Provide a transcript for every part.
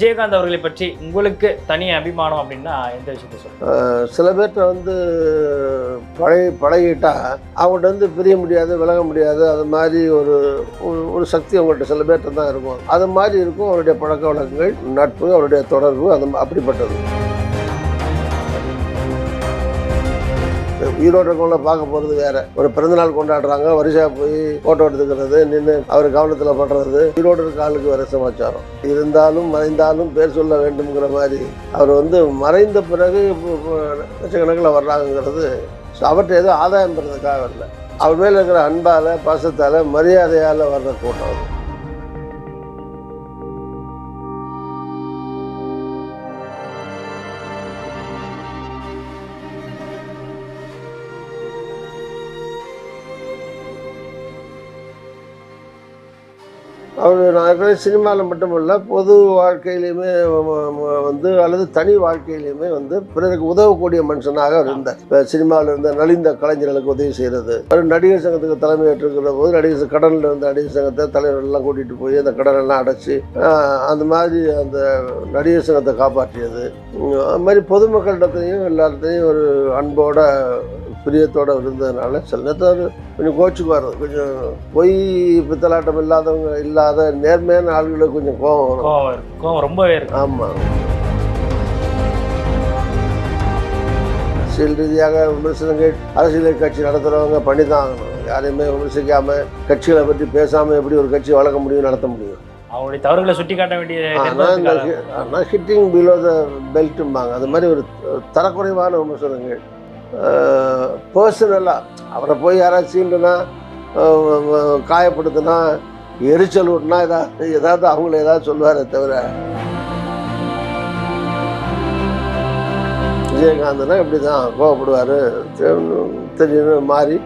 விஜயகாந்த் அவர்களை பற்றி உங்களுக்கு தனி அபிமானம் அப்படின்னா எந்த விஷயத்தை சொல்லுங்க? சில பேர்கிட்ட வந்து பழகி பழகிட்டா அவங்கள்ட்ட வந்து பிரிய முடியாது விலக முடியாது. அது மாதிரி ஒரு ஒரு- ஒரு சக்தி அவங்கள்ட்ட சில பேர்கிட்ட தான் இருக்கும். அது மாதிரி இருக்கும் அவருடைய பழக்க வழக்கங்கள் நட்பு அவருடைய தொடர்பு அது அப்படிப்பட்டது. ஈரோடு இருக்கவங்கள பார்க்க போகிறது வேற. ஒரு பிறந்தநாள் கொண்டாடுறாங்க வரிசையாக போய் ஃபோட்டோ எடுத்துக்கிறது நின்று அவர் கவனத்தில் பண்ணுறது ஈரோடு இருக்க ஆளுக்கு வேற சமாச்சாரம். இருந்தாலும் மறைந்தாலும் பேர் சொல்ல வேண்டும்ங்கிற மாதிரி அவர் வந்து மறைந்த பிறகு லட்சக்கணக்கில் வர்றாங்கங்கிறது ஸோ அவர்கிட்ட ஏதோ ஆதாயம் பெறதுக்காக இல்லை. அவர் மேலே இருக்கிற அன்பால் பாசத்தால் மரியாதையால் வர்ற கூட்டம் அவர் நான் ஏற்கனவே சினிமாவில் மட்டுமல்ல பொது வாழ்க்கையிலையுமே வந்து அல்லது தனி வாழ்க்கையிலையுமே வந்து பிறருக்கு உதவக்கூடிய மனுஷனாக அவர் இருந்தார். இப்போ சினிமாவில் இருந்த நலிந்த கலைஞர்களுக்கு உதவி செய்கிறது அவர் நடிகர் சங்கத்துக்கு தலைமை ஏற்றுக்கிற போது நடிகர் கடனில் இருந்த நடிகர் சங்கத்தை தலைவர்கள்லாம் கூட்டிகிட்டு போய் அந்த கடனெல்லாம் அடைச்சி அந்த மாதிரி அந்த நடிகர் சங்கத்தை காப்பாற்றியது. அது மாதிரி பொதுமக்களிடத்தையும் எல்லாத்தையும் ஒரு அன்போட பிரியத்தோட இருந்ததுனால சில நேரத்தில் கொஞ்சம் கோச்சுக்குவார் கொஞ்சம் பொய் பித்தலாட்டம் இல்லாதவங்க இல்லாத நேர்மையான ஆளுங்களுக்கு கொஞ்சம் கோபம் வரும். கோவம் இருக்கு கோவம் ரொம்பவே இருக்கு ஆமாம் அரசியல் ரீதியாக விமர்சனங்கள் அரசியல் கட்சி நடத்துகிறவங்க பண்ணி தான் ஆகணும். யாரையுமே விமர்சிக்காமல் கட்சிகளை பற்றி பேசாமல் எப்படி ஒரு கட்சி வளர்க்க முடியும் நடத்த முடியும்? அவங்களுடைய தவறுகளை சுட்டி காட்ட வேண்டிய ஹிட்டிங் பிலோ த பெல்ட்டும்பாங்க அது மாதிரி ஒரு தரக்குறைவான விமர்சனங்கள். பர்சனலாக அவரை போய் யாராவது சீண்டுனா காயப்படுத்தினா எரிச்சல் விட்டுனா ஏதாவது ஏதாவது அவங்கள ஏதாவது சொல்லுவாரே தவிர. விஜயகாந்த்னா இப்படி தான் கோவப்படுவார் திடீர்னு மாறி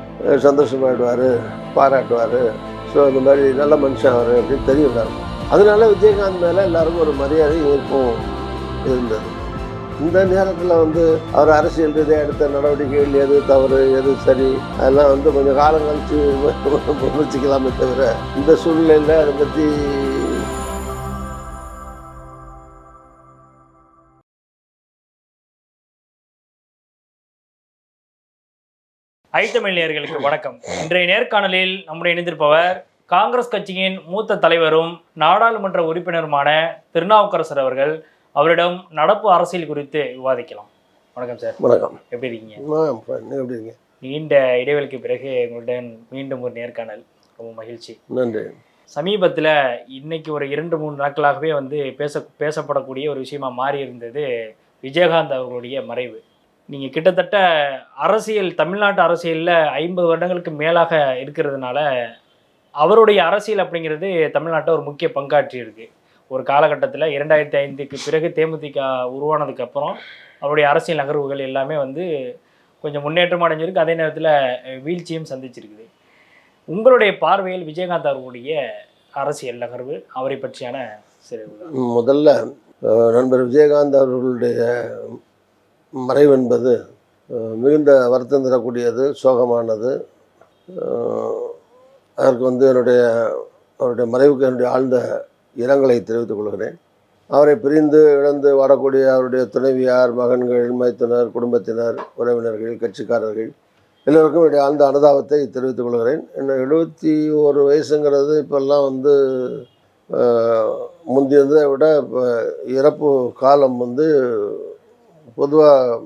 சந்தோஷமாயிடுவார் பாராட்டுவார். ஸோ இந்த மாதிரி நல்ல மனுஷன் அவர் அப்படின்னு தெரியும் அதனால விஜயகாந்த் மேலே எல்லாருக்கும் ஒரு மரியாதை இருக்கும் இருந்தது. இந்த நேரத்தில் வந்து அவர் அரசியல் ரீதியாக எடுத்த நடவடிக்கைகள் எது தவறு எது சரி அதெல்லாம் வந்து கொஞ்சம் காலம் கழிச்சு விமர்சிக்கலாமே தவிர இந்த சூழ்நிலையில் அதை பற்றி ஐத்தமிழியர்களுக்கு வணக்கம். இன்றைய நேர்காணலில் நம்முடைய இணைந்திருப்பவர் காங்கிரஸ் கட்சியின் மூத்த தலைவரும் நாடாளுமன்ற உறுப்பினருமான திருநாவுக்கரசர் அவர்கள். அவரிடம் நடப்பு அரசியல் குறித்து விவாதிக்கலாம். வணக்கம் சார். வணக்கம். எப்படி இருக்கீங்க? எப்படி இருக்கீங்க? நீண்ட இடைவெளிக்கு பிறகு உங்களுடன் மீண்டும் ஒரு நேர்காணல். ரொம்ப மகிழ்ச்சி. நன்றி. சமீபத்தில் இன்னைக்கு ஒரு இரண்டு மூணு நாட்களாகவே வந்து பேச பேசப்படக்கூடிய ஒரு விஷயமா மாறி இருந்தது விஜயகாந்த் அவர்களுடைய மறைவு. நீங்கள் கிட்டத்தட்ட அரசியல் தமிழ்நாட்டு அரசியலில் ஐம்பது வருடங்களுக்கு மேலாக இருக்கிறதுனால அவருடைய அரசியல் அப்படிங்கிறது தமிழ்நாட்டை ஒரு முக்கிய பங்காற்றி இருக்கு ஒரு காலகட்டத்தில் இரண்டாயிரத்தி ஐந்துக்கு பிறகு தேமுதிக உருவானதுக்கு அப்புறம் அவருடைய அரசியல் நகர்வுகள் எல்லாமே வந்து கொஞ்சம் முன்னேற்றம் அடைஞ்சிருக்கு. அதே நேரத்தில் வீழ்ச்சியும் சந்திச்சிருக்குது. உங்களுடைய பார்வையில் விஜயகாந்த் அவர்களுடைய அரசியல் நகர்வு அவரை பற்றியான சிறு முதல்ல நண்பர் விஜயகாந்த் அவர்களுடைய மறைவு என்பது மிகுந்த வருத்தம் தரக்கூடியது சோகமானது. அதற்கு வந்து என்னுடைய அவருடைய மறைவுக்கு என்னுடைய ஆழ்ந்த இரங்கலை தெரிவித்துக் கொள்கிறேன். அவரை பிரிந்து இழந்து வாடக்கூடிய அவருடைய துணைவியார் மகன்கள் மைத்துனர் குடும்பத்தினர் உறவினர்கள் கட்சிக்காரர்கள் எல்லோருக்கும் என்னுடைய அந்த அனுதாபத்தை தெரிவித்துக் கொள்கிறேன். இன்னும் எழுபத்தி ஒரு வயசுங்கிறது இப்போல்லாம் வந்து முந்தியதை விட இப்போ இறப்பு காலம் வந்து பொதுவாக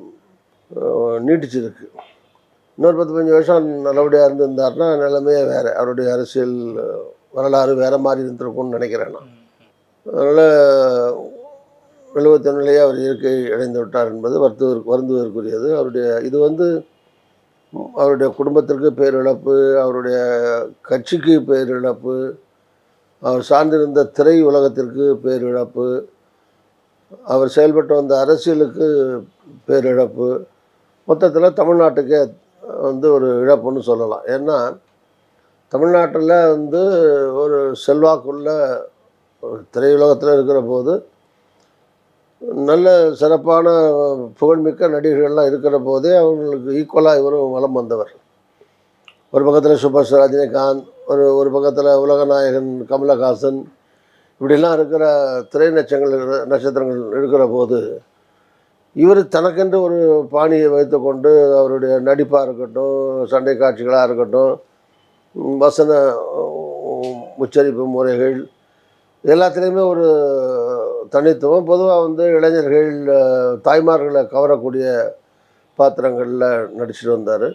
நீட்டிச்சிருக்கு. இன்னொரு பத்து பதினஞ்சு வருஷம் நல்லபடியாக இருந்திருந்தாருன்னா நிலைமையே வேறு. அவருடைய அரசியல் வரலாறு வேறு மாதிரி இருந்திருக்கும்னு நினைக்கிறேன் நான். அதனால் எழுபத்தொன்னிலேயே அவர் இயற்கை இழந்து விட்டார் என்பது வருத்துவதற்கு வருந்துவதற்குரியது. அவருடைய இது வந்து அவருடைய குடும்பத்திற்கு பேரிழப்பு அவருடைய கட்சிக்கு பேரிழப்பு அவர் சார்ந்திருந்த திரை உலகத்திற்கு பேரிழப்பு அவர் செயல்பட்டு வந்த அரசியலுக்கு பேரிழப்பு. மொத்தத்தில் தமிழ்நாட்டுக்கே வந்து ஒரு இழப்புன்னு சொல்லலாம். ஏன்னா தமிழ்நாட்டில் வந்து ஒரு செல்வாக்குள்ள ஒரு திரையுலகத்தில் இருக்கிற போது நல்ல சிறப்பான புகழ்மிக்க நடிகர்கள்லாம் இருக்கிற போதே அவங்களுக்கு ஈக்குவலாக இவரும் வலம் வந்தவர். ஒரு பக்கத்தில் சூப்பர் ஸ்டார் ரஜினிகாந்த் ஒரு ஒரு பக்கத்தில் உலகநாயகன் கமலஹாசன் இப்படிலாம் இருக்கிற திரை நட்சங்கள் நட்சத்திரங்கள் இருக்கிற போது இவர் தனக்கென்று ஒரு பாணியை வைத்துக்கொண்டு அவருடைய நடிப்பாக இருக்கட்டும் சண்டை காட்சிகளாக இருக்கட்டும் வசன உச்சரிப்பு முறைகள் எல்லாத்துலேயுமே ஒரு தனித்துவம். பொதுவாக வந்து இளைஞர்கள் தாய்மார்களை கவரக்கூடிய பாத்திரங்களில் நடிச்சுட்டு வந்தார்.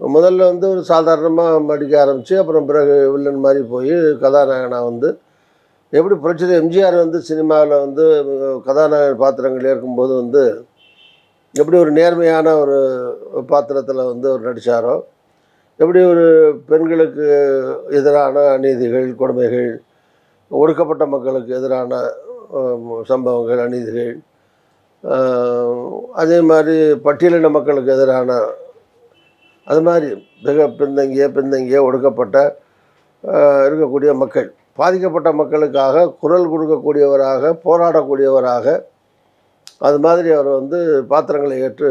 முதல்ல வந்து ஒரு சாதாரணமாக நடிக்க ஆரம்பித்து அப்புறம் பிறகு வில்லன் மாதிரி போய் கதாநாயகனாக வந்து எப்படி புரட்சி எம்ஜிஆர் வந்து சினிமாவில் வந்து கதாநாயகன் பாத்திரங்கள் ஏற்கும்போது வந்து எப்படி ஒரு நேர்மையான ஒரு பாத்திரத்தில் வந்து அவர் நடித்தாரோ எப்படி ஒரு பெண்களுக்கு எதிரான அநீதிகள் கொடுமைகள் ஒடுக்கப்பட்ட மக்களுக்கு எதிரான சம்பவங்கள் அநீதிகள் அதே மாதிரி பட்டியலின மக்களுக்கு எதிரான அது மாதிரி மிக பின்தங்கிய பின்தங்கிய ஒடுக்கப்பட்ட இருக்கக்கூடிய மக்கள் பாதிக்கப்பட்ட மக்களுக்காக குரல் கொடுக்கக்கூடியவராக போராடக்கூடியவராக அது மாதிரி அவர் வந்து பாத்திரங்களை ஏற்று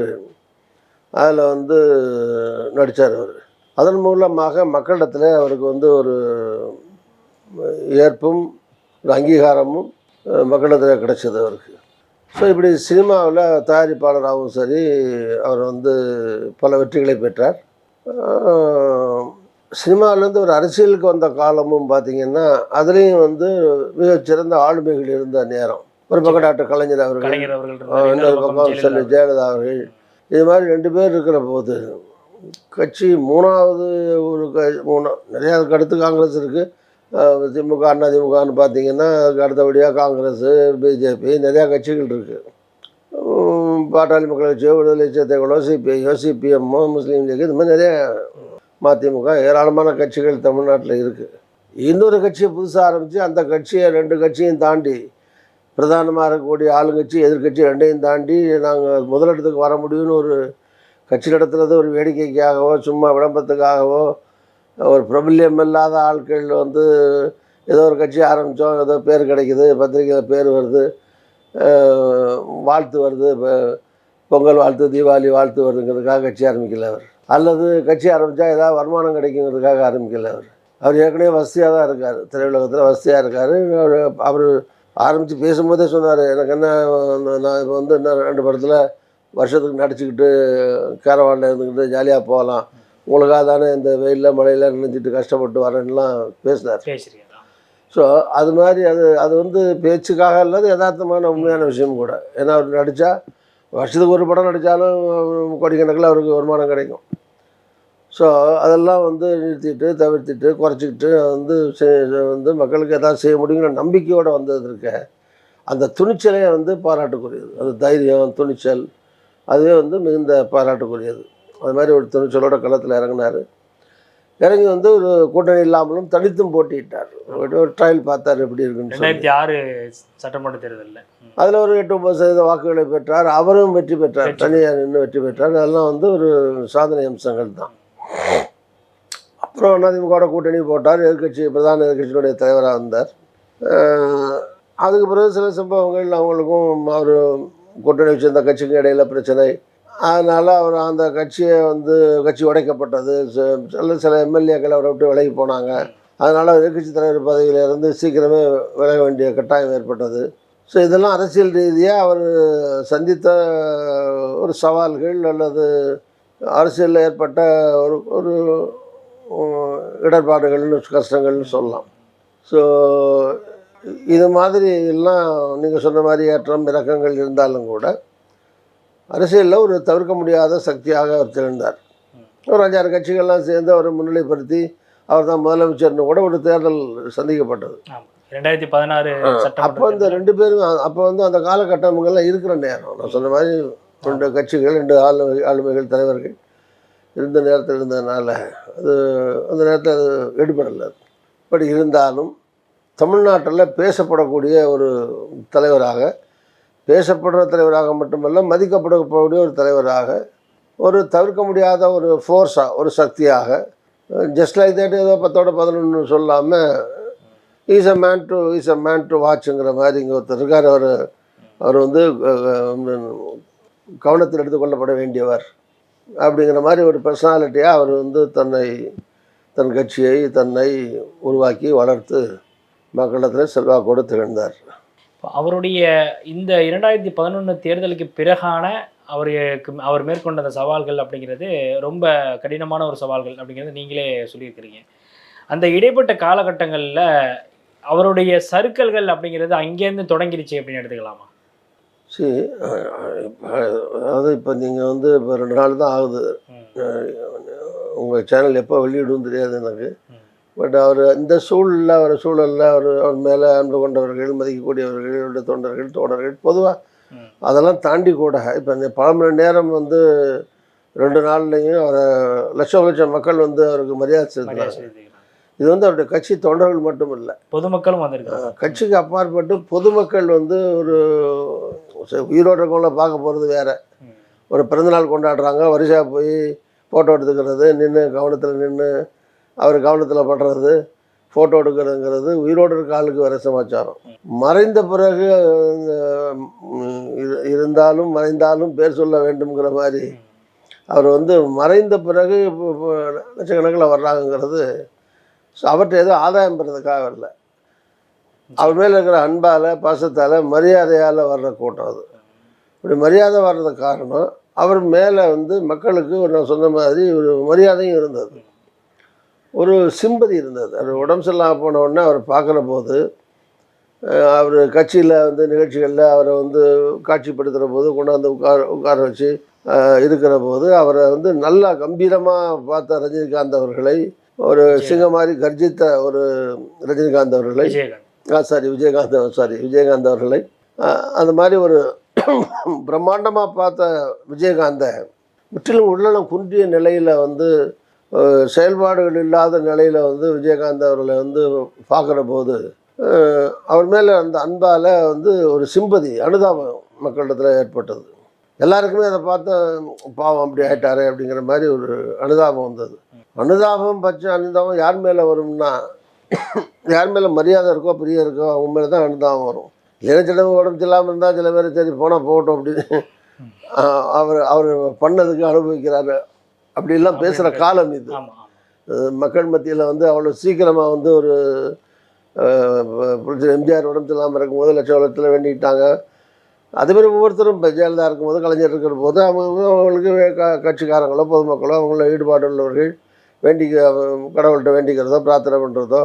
அதில் வந்து நடித்தார் அவர். அதன் மூலமாக மக்களிடத்தில் அவருக்கு வந்து ஒரு ஏற்பும் ஒரு அங்கீகாரமும் மக்களிடத்தில் கிடைச்சது அவருக்கு ஸோ இப்படி சினிமாவில் தயாரிப்பாளராகவும் சரி அவர் வந்து பல வெற்றிகளை பெற்றார் சினிமாவிலேருந்து ஒரு அரசியலுக்கு வந்த காலமும் பார்த்திங்கன்னா அதுலேயும் வந்து மிகச்சிறந்த ஆளுமைகள் இருந்த நேரம் ஒரு பக்கம் டாக்டர் கலைஞர் அவர்கள். இன்னொரு பக்கம் செல்வி. ஜெயலலிதா அவர்கள் இது மாதிரி ரெண்டு பேர் இருக்கிற போது கட்சி மூணாவது ஒரு க மூணா நிறையா அதுக்கு அடுத்து காங்கிரஸ் இருக்குது திமுக அண்ணா திமுகன்னு பார்த்தீங்கன்னா அதுக்கு அடுத்தபடியாக காங்கிரஸு பிஜேபி நிறையா கட்சிகள் இருக்குது பாட்டாளி மக்கள் கட்சியோ விடுதலை சிறுத்தைகளோ சிபிஐயோ சிபிஎம்மோ முஸ்லீம் லீக் இது மாதிரி நிறைய மதிமுக ஏராளமான கட்சிகள் தமிழ்நாட்டில் இருக்குது இன்னொரு கட்சியை புதுசாக ஆரம்பித்து அந்த கட்சியை ரெண்டு கட்சியும் தாண்டி பிரதானமாக இருக்கக்கூடிய ஆளுங்கட்சி எதிர்க்கட்சி ரெண்டையும் தாண்டி நாங்கள் முதலிடத்துக்கு வர முடியும்னு ஒரு கட்சி நடத்துறது ஒரு வேடிக்கைக்காகவோ சும்மா விளம்பரத்துக்காகவோ ஒரு பிரபல்யம் இல்லாத ஆட்கள் வந்து ஏதோ ஒரு கட்சி ஆரம்பித்தோம் ஏதோ பேர் கிடைக்குது பத்திரிக்கையில் பேர் வருது வாழ்த்து வருது இப்போ பொங்கல் வாழ்த்து தீபாவளி வாழ்த்து வருதுங்கிறதுக்காக கட்சி ஆரம்பிக்கல அவர். அல்லது கட்சி ஆரம்பித்தா ஏதாவது வருமானம் கிடைக்குங்கிறதுக்காக ஆரம்பிக்கல அவர். அவர் ஏற்கனவே வசதியாக தான் இருக்கார். திரையுலகத்தில் வசதியாக இருக்கார். அவர் அவர் ஆரம்பித்து பேசும்போதே சொன்னார் எனக்கு என்ன நான் நான் இப்போ வந்து இன்னும் ரெண்டு படத்தில் வருஷத்துக்கு நடிச்சுக்கிட்டு கேரவானில் இருந்துக்கிட்டு ஜாலியாக போகலாம். உங்களுக்காக தானே இந்த வெயிலில் மழையில் நினைச்சிட்டு கஷ்டப்பட்டு வரேன்லாம் பேசினார். பேசுறீங்க. ஸோ அது மாதிரி அது அது வந்து பேச்சுக்காக இல்லாத யதார்த்தமான உண்மையான விஷயம் கூட. ஏன்னா அவர் நடித்தா வருஷத்துக்கு ஒரு படம் நடித்தாலும் கோடிக்கணக்கில் அவருக்கு வருமானம் கிடைக்கும். ஸோ அதெல்லாம் வந்து நிறுத்திட்டு தவிர்த்துட்டு குறைச்சிக்கிட்டு வந்து வந்து மக்களுக்கு எதாவது செய்ய முடியுங்கிற நம்பிக்கையோடு வந்தது இருக்க அந்த துணிச்சலே வந்து பாராட்டுக்குரியது. அந்த தைரியம் துணிச்சல் அதுவே வந்து மிகுந்த பாராட்டுக்குரியது. அது மாதிரி ஒரு துணிச்சலோட களத்தில் இறங்கினார். இறங்கி வந்து ஒரு கூட்டணி இல்லாமலும் தனித்தும் போட்டியிட்டார். ஒரு- ட்ரையல் பார்த்தார் எப்படி இருக்குன்னு ரெண்டாயிரத்தி ஆறு சட்டமன்ற தேர்தலில். அதில் ஒரு எட்டு ஒன்பது சதவீத வாக்குகளை பெற்றார். அவரும் வெற்றி பெற்றார். தனியார் நின்று வெற்றி பெற்றார். அதெல்லாம் வந்து ஒரு சாதனை அம்சங்கள் தான். அப்புறம் அதிமுக கூட்டணி போட்டார். எதிர்க்கட்சி பிரதான எதிர்க்கட்சியினுடைய தலைவராக வந்தார் அஹ் அதுக்கு பிறகு சில சம்பவங்கள் அவங்களுக்கும் அவர் கூட்டணி வச்சிருந்த கட்சிக்கும் இடையில பிரச்சனை. அதனால் அவர் அந்த கட்சியை வந்து கட்சி உடைக்கப்பட்டது. ச- சில சில எம்எல்ஏக்கள் அவரை விட்டு விலகி போனாங்க. அதனால் எதிர்கட்சி தலைவர் பதவியிலிருந்து சீக்கிரமே விலக வேண்டிய கட்டாயம் ஏற்பட்டது. ஸோ இதெல்லாம் அரசியல் ரீதியாக அவர் சந்தித்த ஒரு சவால்கள் அல்லது அரசியலில் ஏற்பட்ட ஒரு ஒரு இடர்பாடுகள்னு கஷ்டங்கள்னு சொல்லலாம். ஸோ இது மாதிரி எல்லாம் நீங்கள் சொன்ன மாதிரி ஏற்றம் இறக்கங்கள் இருந்தாலும் கூட அரசியலில் ஒரு தவிர்க்க முடியாத சக்தியாக அவர் திகழ்ந்தார். ஒரு அஞ்சாறு கட்சிகள்லாம் சேர்ந்து அவரை முன்னிலைப்படுத்தி அவர் தான் முதலமைச்சர்னு கூட ஒரு தேர்தல் சந்திக்கப்பட்டது. ரெண்டாயிரத்தி பதினாறு அப்போ இந்த ரெண்டு பேரும் அப்போ வந்து அந்த காலகட்டங்கள்லாம் இருக்கிற நேரம். நான் சொன்ன மாதிரி ரெண்டு கட்சிகள் ரெண்டு ஆளுமை ஆளுமைகள் தலைவர்கள் இருந்த நேரத்தில் இருந்ததுனால அது அந்த நேரத்தில் அது எடுபடலை பட் இருந்தாலும் தமிழ்நாட்டில் பேசப்படக்கூடிய ஒரு தலைவராக பேசப்படுற தலைவராக மட்டுமல்ல மதிக்கப்படக்கூடிய ஒரு தலைவராக ஒரு தவிர்க்க முடியாத ஒரு ஃபோர்ஸாக ஒரு சக்தியாக ஜஸ்ட் லைக் தேட் ஏதோ பத்தோட பதினொன்று சொல்லாமல் is a man to is a man to வாட்சுங்கிற மாதிரி இங்கே ஒருத்தர் இருக்கார். அவர் அவர் வந்து கவனத்தில் எடுத்துக்கொள்ளப்பட வேண்டியவர் அப்படிங்கிற மாதிரி ஒரு பர்சனாலிட்டியாக அவர் வந்து தன்னை தன் கட்சியை தன்னை உருவாக்கி வளர்த்து மக்களிடத்தில் செல்வாக்கோடு திகழ்ந்தார். அவருடைய இந்த இரண்டாயிரத்தி பதினொன்று தேர்தலுக்கு பிறகான அவருக்கு அவர் மேற்கொண்ட அந்த சவால்கள் அப்படிங்கிறது ரொம்ப கடினமான ஒரு சவால்கள் அப்படிங்கிறது நீங்களே சொல்லியிருக்கிறீங்க. அந்த இடைப்பட்ட காலகட்டங்களில் அவருடைய சறுக்கல்கள் அப்படிங்கிறது அங்கேருந்து தொடங்கிருச்சு அப்படின்னு எடுத்துக்கலாமா? சரி அதாவது இப்போ நீங்கள் வந்து இப்போ ரெண்டு நாள் தான் ஆகுது. உங்கள் சேனல் எப்போ வெளியிடும் தெரியாது எனக்கு. பட் அவர் இந்த சூழலில் அவர் சூழலில் அவர் அவர் மேலே அன்பு கொண்டவர்கள் மதிக்கக்கூடியவர்கள் தொண்டர்கள் தோழர்கள் பொதுவாக. அதெல்லாம் தாண்டி கூட இப்போ இந்த பல மணி நேரம் வந்து ரெண்டு நாள்லையும் அவரை லட்சம் லட்சம் மக்கள் வந்து அவருக்கு மரியாதை செலுத்தினாங்க. இது வந்து அவருடைய கட்சி தொண்டர்கள் மட்டும் இல்லை பொதுமக்களும் வந்திருக்காங்க கட்சிக்கு அப்பாற்பட்டு பொதுமக்கள் வந்து ஒரு உயிரோட இருக்கவங்கள பார்க்க போகிறது வேற. ஒரு பிறந்தநாள் கொண்டாடுறாங்க வரிசையாக போய் ஃபோட்டோ எடுத்துக்கிறது நின்று கவனத்தில் நின்று அவர் கவனத்தில் படுறது ஃபோட்டோ எடுக்கிறதுங்கிறது உயிரோடு இருக்க ஆளுக்கு வர சமாச்சாரம். மறைந்த பிறகு இரு- இருந்தாலும் மறைந்தாலும் பேர் சொல்ல வேண்டும்ங்கிற மாதிரி அவர் வந்து மறைந்த பிறகு இப்போ- லட்சக்கணக்கில் வர்றாங்கங்கிறது ஸோ அவர்கிட்ட ஏதோ ஆதாயம் பெறதுக்காக வரல. அவர் மேலே இருக்கிற அன்பால் பாசத்தால் மரியாதையால் வர்ற கூட்டம் அது. இப்படி மரியாதை வர்றதுக்கு காரணம் அவர் மேலே வந்து மக்களுக்கு நான் சொன்ன மாதிரி ஒரு மரியாதையும் இருந்தது. ஒரு சிம்பதி இருந்தது. அவர் உடம்பு சரியில்லாமல் போன உடனே அவர் பார்க்குற போது அவர் கட்சியில் வந்து நிகழ்ச்சிகளில் அவரை வந்து காட்சிப்படுத்துகிற போது கொண்டாந்து உட்கார உட்கார வச்சு இருக்கிற போது அவரை வந்து நல்லா கம்பீரமாக பார்த்த ரஜினிகாந்த் அவர்களை ஒரு சிங்கம் மாதிரி கர்ஜித்த ஒரு ரஜினிகாந்த் அவர்களை சாரி விஜயகாந்த் சாரி விஜயகாந்த் அவர்களை அந்த மாதிரி ஒரு பிரம்மாண்டமாக பார்த்த விஜயகாந்தை முற்றிலும் உள்ளம் குன்றிய நிலையில் வந்து செயல்பாடுகள் இல்லாத நிலையில் வந்து விஜயகாந்த் அவர்களை வந்து பார்க்குற போது அவர் மேலே அந்த அன்பால் வந்து ஒரு சிம்பதி அனுதாபம் மக்களிடத்தில் ஏற்பட்டது. எல்லாருக்குமே அதை பார்த்து பாவம் அப்படி ஆயிட்டாரு அப்படிங்கிற மாதிரி ஒரு அனுதாபம் வந்தது. அனுதாபம் பச்சை அனுதாபம் யார் மேலே வரும்னா யார் மேலே மரியாதை இருக்கோ பிரியம் இருக்கோ அவங்க மேலே தான் அனுதாபம் வரும். ஏன்னா சிலவங்க உடம்பு இல்லாமல் இருந்தால் சில பேர் சரி போனால் போகட்டும் அப்படின்னு அவர் அவர் பண்ணதுக்கு அனுபவிக்கிறாரு. அப்படிலாம் பேசுகிற காலம் இது. மக்கள் மத்தியில் வந்து அவ்வளோ சீக்கிரமாக வந்து ஒரு எம்ஜிஆர் உடம்பு இல்லாமல் இருக்கும்போது லட்சத்தில் வேண்டிக்கிட்டாங்க. அதே மாதிரி ஒவ்வொருத்தரும் ஜெயலலிதா இருக்கும்போது கலைஞர் இருக்கிற போது அவங்க அவங்களுக்கு க கட்சிக்காரங்களோ பொதுமக்களோ அவங்கள ஈடுபாடு உள்ளவர்கள் வேண்டிக்க கடவுள்கிட்ட வேண்டிக்கிறதோ பிரார்த்தனை பண்ணுறதோ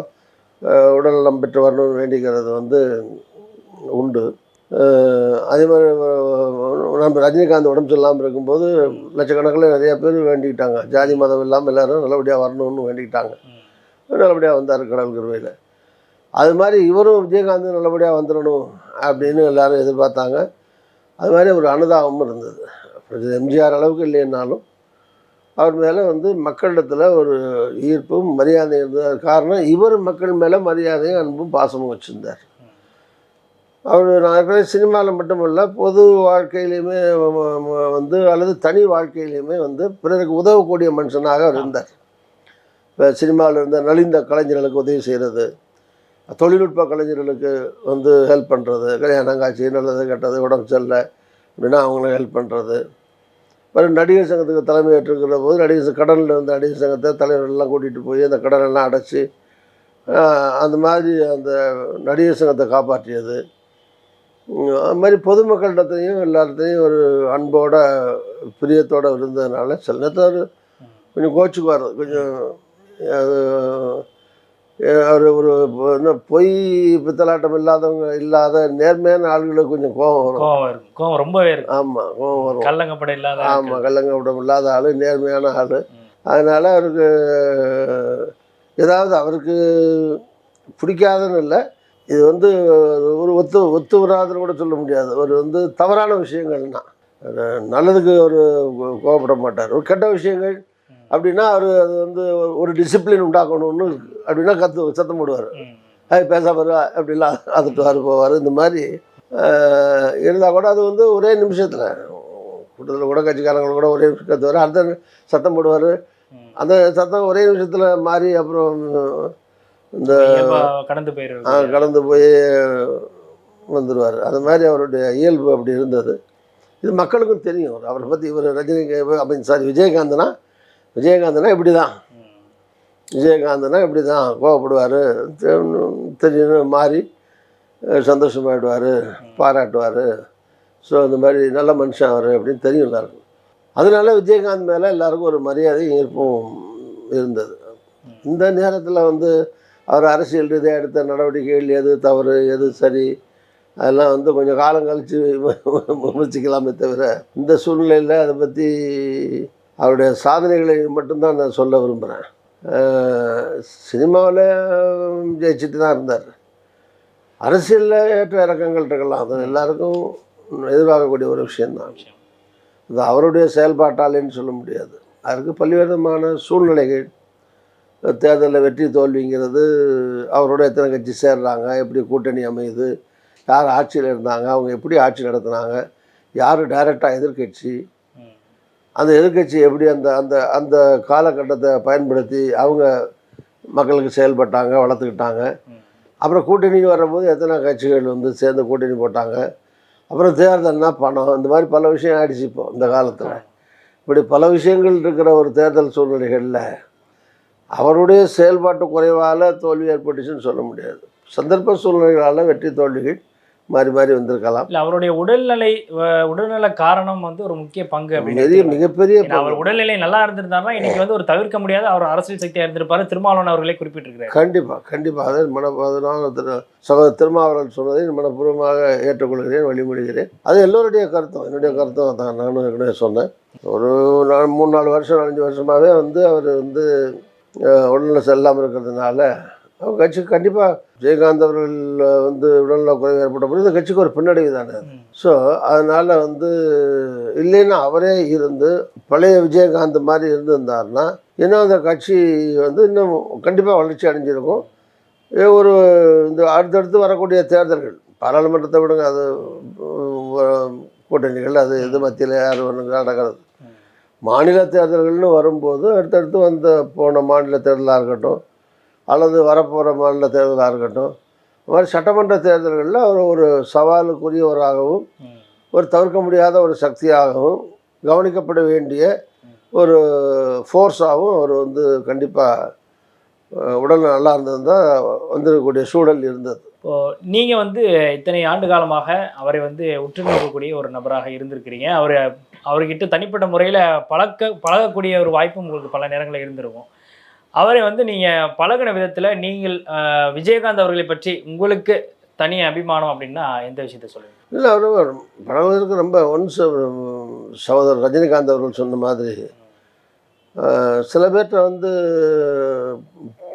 உடல்நலம் பெற்று வரணும்னு வேண்டிக்கிறது வந்து உண்டு. அதே மாதிரி நம்ம ரஜினிகாந்த் உடம்பு சரியில்லாமல் இருக்கும்போது லட்சக்கணக்கில் நிறைய பேர் வேண்டிக்கிட்டாங்க. ஜாதி மதம் இல்லாமல் எல்லாரும் நல்லபடியாக வரணும்னு வேண்டிக்கிட்டாங்க. நல்லபடியாக வந்தார் கடவுள் கருவையில் அது மாதிரி இவரும் விஜயகாந்த் நல்லபடியாக வந்துடணும் அப்படின்னு எல்லாரும் எதிர்பார்த்தாங்க. அது மாதிரி ஒரு அனுதாபமும் இருந்தது. அப்புறம் எம்ஜிஆர் அளவுக்கு இல்லைன்னாலும் அவர் மேலே வந்து மக்களிடத்தில் ஒரு ஈர்ப்பும் மரியாதையும் இருந்தது. காரணம் இவர் மக்கள் மேலே மரியாதையும் அன்பும் பாசமும் வச்சுருந்தார். அவர் நான் ஏற்கனவே சினிமாவில் மட்டுமல்ல பொது வாழ்க்கையிலையுமே வந்து அல்லது தனி வாழ்க்கையிலையுமே வந்து பிறருக்கு உதவக்கூடிய மனுஷனாக அவர் இருந்தார். இப்போ சினிமாவில் இருந்த நலிந்த கலைஞர்களுக்கு உதவி செய்கிறது தொழில்நுட்ப கலைஞர்களுக்கு வந்து ஹெல்ப் பண்ணுறது கல்யாணம் காட்சி நல்லது கெட்டது உடம்பு சரியில்லை அப்படின்னா அவங்களுக்கு ஹெல்ப் பண்ணுறது அப்புறம் நடிகர் சங்கத்துக்கு தலைமை ஏற்றுக்கிற போது நடிகர் கடனில் இருந்த நடிகர் சங்கத்தை தலைவர்கள்லாம் கூட்டிகிட்டு போய் அந்த கடனெல்லாம் அடைச்சி அந்த மாதிரி அந்த நடிகர் சங்கத்தை காப்பாற்றியது. அது மாதிரி பொதுமக்களிடத்தையும் எல்லாத்தையும் ஒரு அன்போட பிரியத்தோட இருந்ததுனால சில நேரத்தில் கொஞ்சம் கோச்சுக்குவார். கொஞ்சம் அது அவர் ஒரு என்ன பொய் பித்தலாட்டம் இல்லாதவங்க இல்லாத நேர்மையான ஆளுகளுக்கு கொஞ்சம் கோபம் வரும். ரொம்பவே இருக்கும். ஆமாம் கோபம் வரும். கள்ளங்கப்படம் இல்லாத ஆமாம் கள்ளங்க விடம் இல்லாத ஆள் நேர்மையான ஆள். அதனால் அவருக்கு ஏதாவது அவருக்கு பிடிக்காதுன்னு இல்லை. இது வந்து ஒரு ஒத்து ஒத்து வராதுன்னு கூட சொல்ல முடியாது. ஒரு வந்து தவறான விஷயங்கள்னா. நல்லதுக்கு அவர் கோவப்பட மாட்டார். ஒரு கெட்ட விஷயங்கள் அப்படின்னா அவர் அது வந்து ஒரு டிசிப்ளின் உண்டாக்கணும்னு அப்படின்னா கற்று சத்தம் போடுவார். அது பேசாம இரு அப்படிலாம் அதுட்டுவார் போவார். இந்த மாதிரி இருந்தால் கூட அது வந்து ஒரே நிமிஷத்தில். கூட்டத்தில் கூட கட்சிக்காரங்க கூட ஒரே நிமிஷம் கத்துவார். அடுத்த சத்தம் போடுவார். அந்த சத்தம் ஒரே நிமிஷத்தில் மாறி அப்புறம் இந்த கடந்து ஆ, போயிருது கடந்து போய் வந்துடுவார் அது மாதிரி அவருடைய இயல்பு அப்படி இருந்தது. இது மக்களுக்கும் தெரியும். அவரை பற்றி இவர் ரஜினி சாரி விஜயகாந்த்னா விஜயகாந்த்னா இப்படி தான். விஜயகாந்த்னா இப்படி தான் கோவப்படுவார். திடீர்னு மாறி சந்தோஷமாயிடுவார் பாராட்டுவார். ஸோ இந்த மாதிரி நல்ல மனுஷன் அவர் அப்படின்னு தெரியும் எல்லாருக்கும். அதனால விஜயகாந்த் மேலே எல்லாருக்கும் ஒரு மரியாதை ஈர்ப்பும் இருந்தது. இந்த நேரத்தில் வந்து அவர் அரசியல் ரீதியாக எடுத்த நடவடிக்கைகள் எது தவறு எது சரி அதெல்லாம் வந்து கொஞ்சம் காலம் கழித்து விமர்சிக்கலாமே தவிர இந்த சூழ்நிலையில் அதை பற்றி அவருடைய சாதனைகளை மட்டும்தான் நான் சொல்ல விரும்புகிறேன் சினிமாவில் ஜெயிச்சுட்டு தான் இருந்தார். அரசியலில் ஏற்ற இறக்கங்கள் இருக்கலாம். அது எல்லாருக்கும் எதிர்பார்க்கக்கூடிய ஒரு விஷயந்தான் அது அவருடைய செயல்பாட்டாலேன்னு சொல்ல முடியாது. அதுக்கு விதமான சூழ்நிலைகள் தேர்தலில் வெற்றி தோல்விங்கிறது அவரோட எத்தனை கட்சி சேர்றாங்க எப்படி கூட்டணி அமையுது யார் ஆட்சியில் இருந்தாங்க அவங்க எப்படி ஆட்சி நடத்துனாங்க யார் டைரெக்டாக எதிர்க்கட்சி அந்த எதிர்க்கட்சி எப்படி அந்த அந்த அந்த காலகட்டத்தை பயன்படுத்தி அவங்க மக்களுக்கு செயல்பட்டாங்க வளர்த்துக்கிட்டாங்க. அப்புறம் கூட்டணி வரும்போது எத்தனை கட்சிகள் வந்து சேர்ந்து கூட்டணி போட்டாங்க அப்புறம் தேர்தல்னா பணம் இந்த மாதிரி பல விஷயம் ஆயிடுச்சு இப்போ இந்த காலத்தில். இப்படி பல விஷயங்கள் இருக்கிற ஒரு தேர்தல் சூழ்நிலைகளில் அவருடைய செயல்பாட்டு குறைவால் தோல்வி ஏற்பட்டுச்சுன்னு சொல்ல முடியாது. சந்தர்ப்ப சூழ்நிலைகளால் வெற்றி தோல்விகள் மாறி மாறி வந்திருக்கலாம். இல்ல அவருடைய உடல்நிலை உடல்நல காரணம் வந்து ஒரு முக்கிய பங்கு அப்படின்னு பெரிய மிகப்பெரிய அவர் உடல்நிலை நல்லா இருந்திருந்தாருன்னா இன்னைக்கு வந்து ஒரு தவிர்க்க முடியாத அவர் அரசியல் சக்தியா இருந்திருப்பாரு திருமாவளவன் அவர்களே குறிப்பிட்டிருக்கிறார். கண்டிப்பாக கண்டிப்பாக அதை மன அதனால திரு சகோதர திருமாவளவன் சொன்னதை மனப்பூர்வமாக ஏற்றுக்கொள்கிறேன் வழிமொழிகிறேன் அது எல்லோருடைய கருத்தும் என்னுடைய கருத்தும் தான் நானும் ஏற்கனவே சொன்னேன். ஒரு நாலு மூணு நாலு வருஷம் நாலஞ்சு வருஷமாகவே வந்து அவர் வந்து உடல்நல செல்லாமல் இருக்கிறதுனால அவங்க கட்சிக்கு கண்டிப்பாக விஜயகாந்த் அவர்கள் வந்து உடல்நல குறைவு ஏற்பட்ட போது இந்த கட்சிக்கு ஒரு பின்னடைவு தானே. ஸோ அதனால் வந்து இல்லைன்னா அவரே இருந்து பழைய விஜயகாந்த் மாதிரி இருந்திருந்தாருன்னா இன்னும் அந்த கட்சி வந்து இன்னும் கண்டிப்பாக வளர்ச்சி அடைஞ்சிருக்கும் ஒரு இந்த அடுத்தடுத்து வரக்கூடிய தேர்தல்கள் பாராளுமன்றத்தை விடுங்க அது கூட்டணிகள் அது இது மத்தியில் யார் நடக்கிறது. மாநில தேர்தல்கள்னு வரும்போது அடுத்தடுத்து வந்த போன மாநில தேர்தலாக இருக்கட்டும் அல்லது வரப்போகிற மாநில தேர்தலாக இருக்கட்டும் இந்த மாதிரி சட்டமன்ற தேர்தல்களில் அவர் ஒரு சவாலுக்குரியவராகவும் ஒரு தவிர்க்க முடியாத ஒரு சக்தியாகவும் கவனிக்கப்பட வேண்டிய ஒரு ஃபோர்ஸாகவும் அவர் வந்து கண்டிப்பாக உடல் நல்லா இருந்திருந்தா வந்திருக்கக்கூடிய சூழல் இருந்தது. இப்போ நீங்கள் வந்து இத்தனை ஆண்டு காலமாக அவரை வந்து உற்று நோக்கக்கூடிய ஒரு நபராக இருந்திருக்கிறீங்க. அவரை அவர்கிட்ட தனிப்பட்ட முறையில் பழக்க பழகக்கூடிய ஒரு வாய்ப்பும் உங்களுக்கு பல நேரங்களில் இருந்திருக்கும். அவரை வந்து நீங்கள் பழகின விதத்தில் நீங்கள் விஜயகாந்த் அவர்களை பற்றி உங்களுக்கு தனி அபிமானம் அப்படின்னா எந்த விஷயத்த சொல்லுங்கள் இல்லை அவர் பழகுவதற்கு ரொம்ப ஒன்ஸ் சகோதரர் ரஜினிகாந்த் அவர்கள் சொன்ன மாதிரி சில பேர்கிட்ட வந்து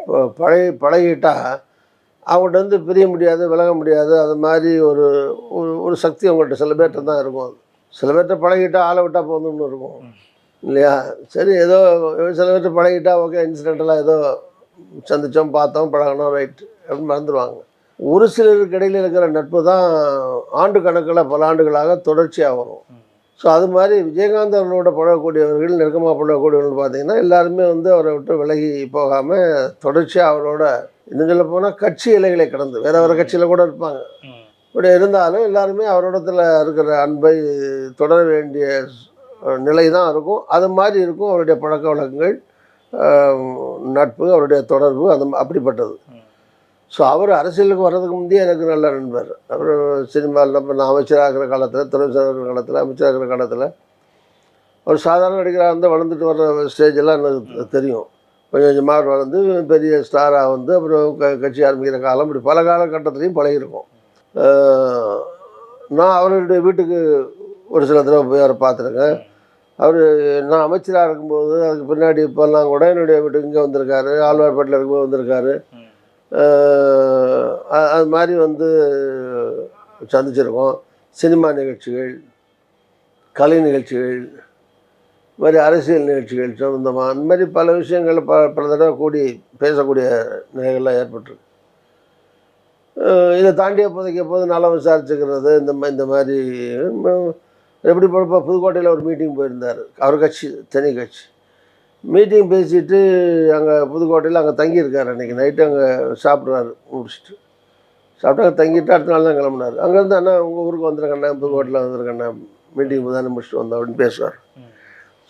ப- பழகி பழகிட்டா அவங்கள்ட்ட வந்து பிரிய முடியாது விலக முடியாது அது மாதிரி ஒரு ஒரு ஒரு சக்தி அவங்கள்ட்ட சில பேர்கிட்ட தான் இருக்கும். சில பேர்கிட்ட பழகிட்டா ஆளை விட்டால் போதும்னு இருக்கும். இல்லையா? சரி ஏதோ சில பேர்கிட்ட பழகிட்டா ஓகே இன்சிடென்டெல்லாம் ஏதோ சந்தித்தோம் பார்த்தோம் பழகணும் ரைட் அப்படின்னு மறந்துடுவாங்க ஒரு சிலருக்கு இடையில் இருக்கிற நட்பு தான் ஆண்டு கணக்கில் பல ஆண்டுகளாக தொடர்ச்சியாக வரும். ஸோ அது மாதிரி விஜயகாந்த் அவர்களோட பழகக்கூடியவர்கள் நெருக்கமாக பழகக்கூடியவர்கள் பார்த்தீங்கன்னா எல்லாருமே வந்து அவரை விட்டு விலகி போகாமல் தொடர்ச்சியாக அவரோட இன்னும் சொல்ல போனால் கட்சி இலைகளை கடந்து வேற வேறு கட்சியில் கூட இருப்பாங்க. இப்படி இருந்தாலும் எல்லாருமே அவரிடத்துல இருக்கிற அன்பை தொடர வேண்டிய நிலை தான் இருக்கும். அது மாதிரி இருக்கும் அவருடைய பழக்க வழக்கங்கள் நட்பு அவருடைய தொடர்பு அந்த அப்படிப்பட்டது. ஸோ அவர் அரசியலுக்கு வர்றதுக்கு முந்தைய எனக்கு நல்ல நண்பர். அவர் சினிமாவில் நான் அமைச்சராக இருக்கிற காலத்தில் துறை இருக்கிற காலத்தில் அமைச்சராக இருக்கிற காலத்தில் ஒரு சாதாரண நடிகராக இருந்தால் வளர்ந்துட்டு வர்ற ஸ்டேஜ் எல்லாம் எனக்கு தெரியும். கொஞ்சம் கொஞ்சமாக வளர்ந்து பெரிய ஸ்டாராக வந்து அப்புறம் க கட்சி ஆரம்பிக்கிற காலம் இப்படி பல காலகட்டத்துலேயும் பழகிருக்கோம் நான் அவருடைய வீட்டுக்கு ஒரு சில தடவை போய் அவரை பார்த்துருக்கேன். அவர் நான் அமைச்சராக இருக்கும்போது அதுக்கு பின்னாடி இப்போல்லாம் கூட என்னுடைய வீட்டுக்கு இங்கே வந்திருக்காரு ஆழ்வார்பேட்டில் இருக்கும்போது வந்திருக்காரு. அது மாதிரி வந்து சந்திச்சிருக்கோம். சினிமா நிகழ்ச்சிகள் கலை நிகழ்ச்சிகள் இது மாதிரி அரசியல் நிகழ்ச்சிகள் சம்மந்தமாக அந்த மாதிரி பல விஷயங்கள் ப பல தடவை கூடி பேசக்கூடிய நிலைகள்லாம் ஏற்பட்டிருக்கு. இதை தாண்டி அப்போதைக்கு எப்போது நலம் விசாரிச்சுக்கிறது? இந்த மா- இந்த மாதிரி எப்படி இப்போ புதுக்கோட்டையில் ஒரு மீட்டிங் போயிருந்தார். அவர் கட்சி தனி கட்சி. மீட்டிங் பேசிட்டு அங்கே புதுக்கோட்டையில் அங்கே தங்கியிருக்காரு அன்றைக்கி நைட்டு அங்கே சாப்பிட்றாரு முடிச்சுட்டு சாப்பிட்டு அங்கே தங்கிட்டு அடுத்த நாள் தான் கிளம்புனார். அங்கேருந்து அண்ணா உங்கள் ஊருக்கு வந்திருக்கண்ணா புதுக்கோட்டையில் வந்திருக்கண்ணா மீட்டிங் தானே முடிச்சுட்டு வந்தோம் அப்படின்னு பேசுவார்.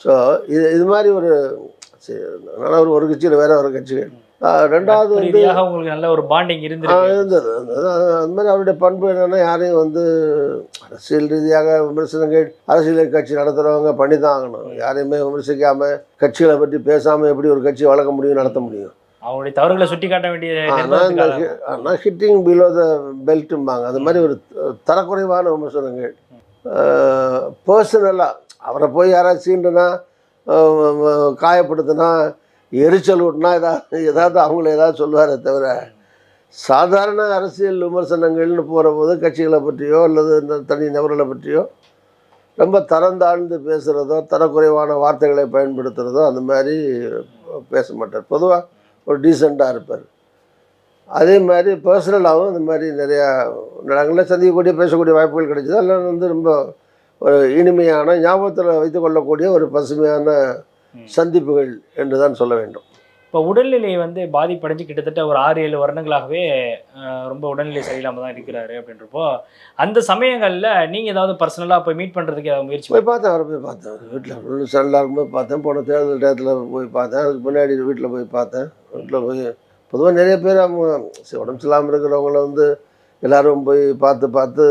ஸோ இது இது மாதிரி ஒரு சரி அதனால் அவர் ஒரு கட்சியில் வேற ஒரு கட்சிகள் ரெண்டாவது வந்து உங்களுக்கு நல்ல ஒரு பாண்டிங் இருந்தது அது- அந்த மாதிரி அவருடைய பண்பு என்னன்னா யாரையும் வந்து அரசியல் ரீதியாக விமர்சனங்கள் அரசியல் கட்சி நடத்துகிறவங்க பண்ணி தான் ஆகணும். யாரையுமே விமர்சிக்காம கட்சிகளை பற்றி பேசாமல் எப்படி ஒரு கட்சி வளர்க்க முடியும் நடத்த முடியும். அவங்களுடைய தவறுகளை சுட்டி காட்ட வேண்டிய ஆனால் ஹிட்டிங் பிலோ த பெல்ட்டும்பாங்க அது மாதிரி ஒரு தரக்குறைவான விமர்சனங்கள் பர்சனலாக அவரை போய் யாராவது சீண்டுனா காயப்படுத்தினா எரிச்சல் விட்டுனா ஏதாவது ஏதாவது அவங்கள ஏதாவது சொல்லுவாரே தவிர சாதாரண அரசியல் விமர்சனங்கள்னு போகிற போது கட்சிகளை பற்றியோ அல்லது இந்த தனி நபர்களை பற்றியோ ரொம்ப தரம் தாழ்ந்து பேசுகிறதோ தரக்குறைவான வார்த்தைகளை பயன்படுத்துகிறதோ அந்த மாதிரி பேச மாட்டார். பொதுவாக ஒரு டீசெண்டாக இருப்பார். அதே மாதிரி பர்சனலாகவும் இந்த மாதிரி நிறையா இடங்களில் சந்திக்கக்கூடிய பேசக்கூடிய வாய்ப்புகள் கிடைச்சது. அதெல்லாம் வந்து ரொம்ப ஒரு இனிமையான ஞாபகத்தில் வைத்துக்கொள்ளக்கூடிய ஒரு பசுமையான சந்திப்புகள் என்று தான் சொல்ல வேண்டும். இப்போ உடல்நிலை வந்து பாதிப்படைஞ்சு கிட்டத்தட்ட ஒரு ஆறு ஏழு வருடங்களாகவே ரொம்ப உடல்நிலை சரியில்லாமல் தான் இருக்கிறாரு அப்படின்றப்போ அந்த சமயங்களில் நீங்கள் ஏதாவது பர்சனலாக போய் மீட் பண்ணுறதுக்கு ஏதாவது முயற்சி போய் பார்த்தேன் அவரை போய் பார்த்தேன். வீட்டில் சண்டலாக இருக்கும்போது பார்த்தேன் போன தேர்தல் டயத்தில் போய் பார்த்தேன் அதுக்கு முன்னாடி வீட்டில் போய் பார்த்தேன். வீட்டில் போய் பொதுவாக நிறைய பேர் அவங்க உடம்பு சரியில்லாமல் இருக்கிறவங்கள வந்து எல்லாரும் போய் பார்த்து பார்த்து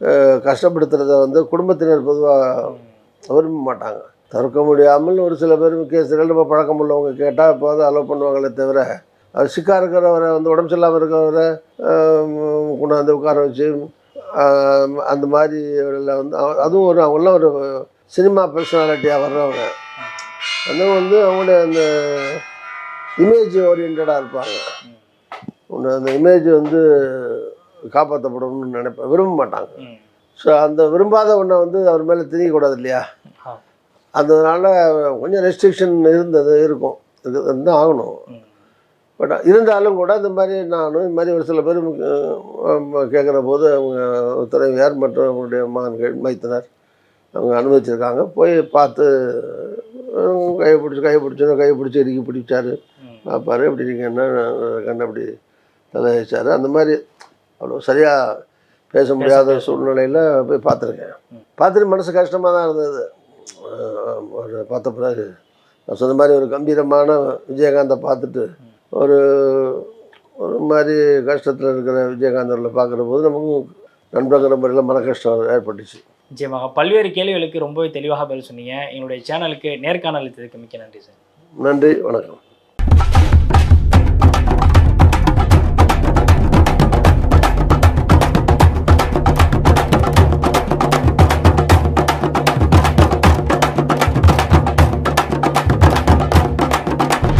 அஹ், கஷ்டப்படுத்துறத வந்து குடும்பத்தினர் பொதுவாக விரும்ப மாட்டாங்க. தவிர்க்க முடியாமல் ஒரு சில பேர் கேஸுகள் நம்ம பழக்கம் உள்ளவங்க கேட்டால் இப்போ வந்து அலோவ் பண்ணுவாங்களே தவிர அது சிக்காக இருக்கிறவரை வந்து உடம்பு சரியில்லாமல் இருக்கிறவரை கொண்டாந்து உட்கார வச்சு அந்த மாதிரி வந்து அதுவும் ஒரு அவங்களாம் ஒரு சினிமா பர்சனாலிட்டியாக வர்றவங்க அந்த வந்து அவங்களுடைய அந்த இமேஜ் ஓரியன்டாக இருப்பாங்க ஒன்று அந்த இமேஜ் வந்து காப்பாற்றப்படணும்னு நினைப்பேன் விரும்ப மாட்டாங்க. ஸோ அந்த விரும்பாத ஒன்றை வந்து அவர் மேலே திணிக்கக்கூடாது இல்லையா. அதனால கொஞ்சம் ரெஸ்ட்ரிக்ஷன் இருந்தது இருக்கும். இது வந்து ஆகணும். பட் இருந்தாலும் கூட இந்த மாதிரி நானும் இந்த மாதிரி ஒரு சில பேர் கேட்குற போது அவங்க துறைவியார் மற்றும் அவங்களுடைய மகன்கள் மைத்தனர் அவங்க அனுமதிச்சிருக்காங்க. போய் பார்த்து கையை பிடிச்சி கையை பிடிச்சோம் கையை பிடிச்சி இறுக்கி பிடிச்சாரு. பார்ப்பாரு இப்படி நீங்கள் என்ன கண்ணை அப்படி தலை வச்சாரு அந்த மாதிரி அவ்வளோ சரியாக பேச முடியாத சூழ்நிலையில் போய் பார்த்துருக்கேன். பார்த்துட்டு மனசு கஷ்டமாக தான் இருந்தது. ஒரு பார்த்த பிறகு நான் சொன்ன மாதிரி ஒரு கம்பீரமான விஜயகாந்தை பார்த்துட்டு ஒரு ஒரு மாதிரி கஷ்டத்தில் இருக்கிற விஜயகாந்த் அவர்களை பார்க்குற போது நமக்கும் நண்பங்கிற முறையில் மன கஷ்டம் ஏற்பட்டுச்சு. நிச்சயமாக. பல்வேறு கேள்விகளுக்கு ரொம்பவே தெளிவாக பதில் சொன்னீங்க. எங்களுடைய சேனலுக்கு நேர்காணல் அளித்ததுக்கு மிக்க நன்றி சார். நன்றி. வணக்கம்.